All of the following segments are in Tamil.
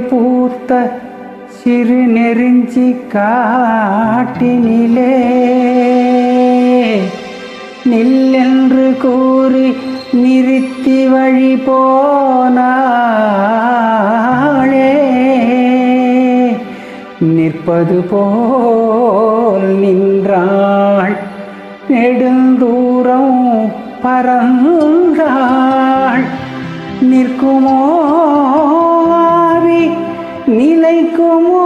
பூத்த சிறு நெருஞ்சி காட்டினிலே. நில்லென்று கூறி நிறுத்தி வழி போனாளே. நிற்பது போல் நின்றாள் நெடுந்தூரம் பறந்தாள். நிற்குமோ நிலைக்குமோ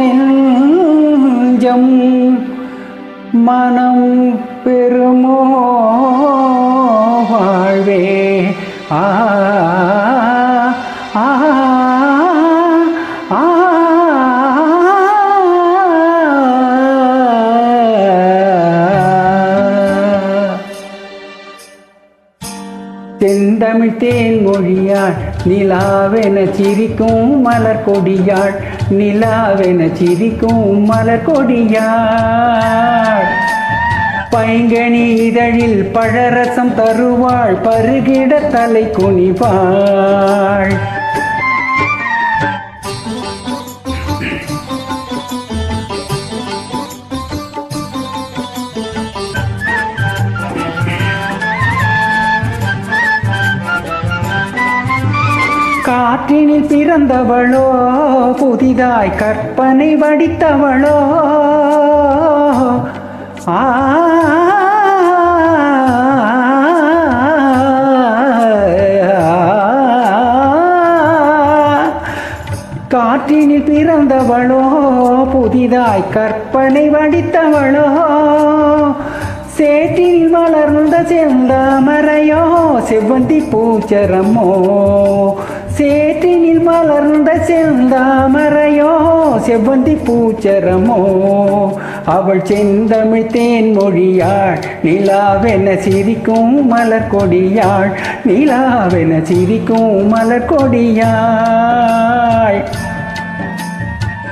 நெஞ்சம் மனம் பெருமோ வாழ்வே ஆ தெந்தமிழ் தேன் மொழியாள் நிலாவென சிரிக்கும் மலர் கொடியாள் நிலாவென சிரிக்கும் மலர் கொடியாள் பைங்கனி இதழில் பழரசம் தருவாள் பருகிட தலை குனிவாள். ஆற்றினில் பிறந்தவளோ புதிதாய் கற்பனை வடித்தவளோ. ஆ காற்றினில் பிறந்தவளோ புதிதாய் கற்பனை வடித்தவளோ. சேற்றில் வளர்ந்த செந்தாமரையோ செவ்வந்தி பூச்சரமோ. மலர்ந்த செந்தாமரையோ செவ்வந்தி பூச்சரமோ அவள் செந்தமிழ் தேன் மொழியாள் நிலாவென சிரிக்கும் மலர் கொடியாள் நிலாவென சிரிக்கும் மலர் கொடியாள்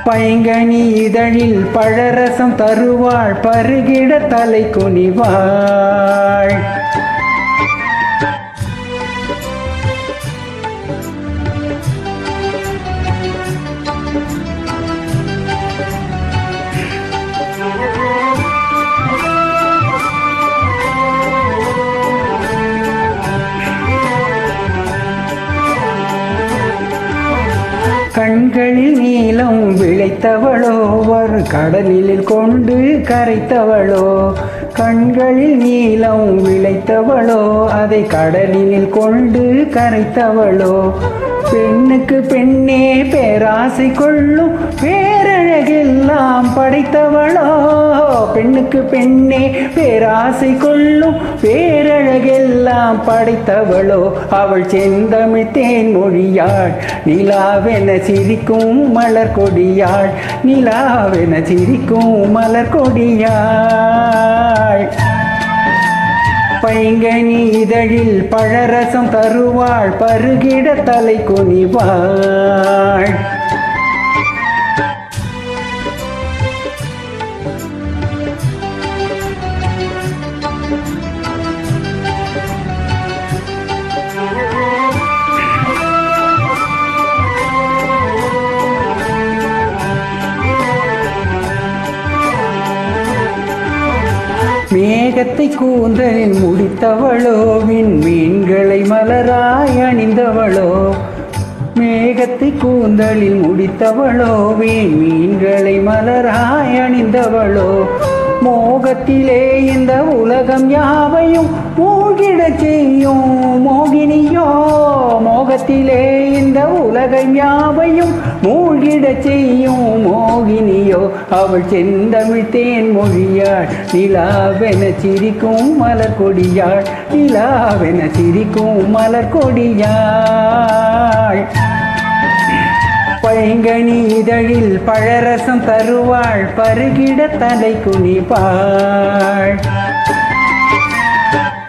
பைங்கனி இதழில் பழரசம் தருவாள் பருகிட தலை குனிவாள். கண்களில் நீளம் விளைத்தவளோ வரும் கடலில் கொண்டு கரைத்தவளோ. கண்களில் நீளம் விளைத்தவளோ அதை கடலில் கொண்டு கரைத்தவளோ. பெண்ணுக்கு பெண்ணே பேராசை கொள்ளும் பேரழகெல்லாம் படைத்தவளோ. பெண்ணுக்கு பெண்ணே பேராசை கொள்ளும் பேரழகெல்லாம் படைத்தவளோ. அவள் செந்தமிழ் தேன் மொழியாள் நிலாவென சிரிக்கும் மலர் கொடியாள் நிலாவென சிரிக்கும் மலர் கொடியாள் தருவாய். பைங்கனி இதழில் பழரசம் தருவாள் பருகிட தலை குனிவாள். மேகத்தை கூந்தலில் முடித்தவளோ மீன்களை மலராய் அணிந்தவளோ மேகத்தை கூந்தலில் முடித்தவளோ மீன்களை மலராய் அணிந்தவளோ மோகத்திலே இந்த உலகம் யாவையும் மூழ்கிடச் செய்யும்? மோகினியோ மோகத்திலே இந்த உலகம் யாவையும் மூழ்கிடச் செய்யும்? மோகினியோ அவள் செந்தமிழ் தேன் மொழியாள். நிலாவென சிரிக்கும் மலர் கொடியாள். நிலாவென சிரிக்கும் மலர் கொடியாள் இதழில் பழரசம் தருவாள் பருகிட தலை குனிப்பாள்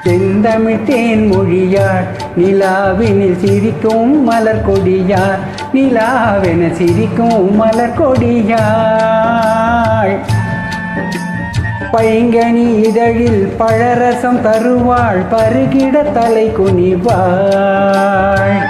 செந்தமிழ் தேன் மொழியாள் நிலாவினில் சிரிக்கும் மலர் கொடியார் நிலாவென சிரிக்கும் மலர் கொடியாள். பைங்கனி இதழில் பழரசம் தருவாள் பருகிட தலை குனிவாள்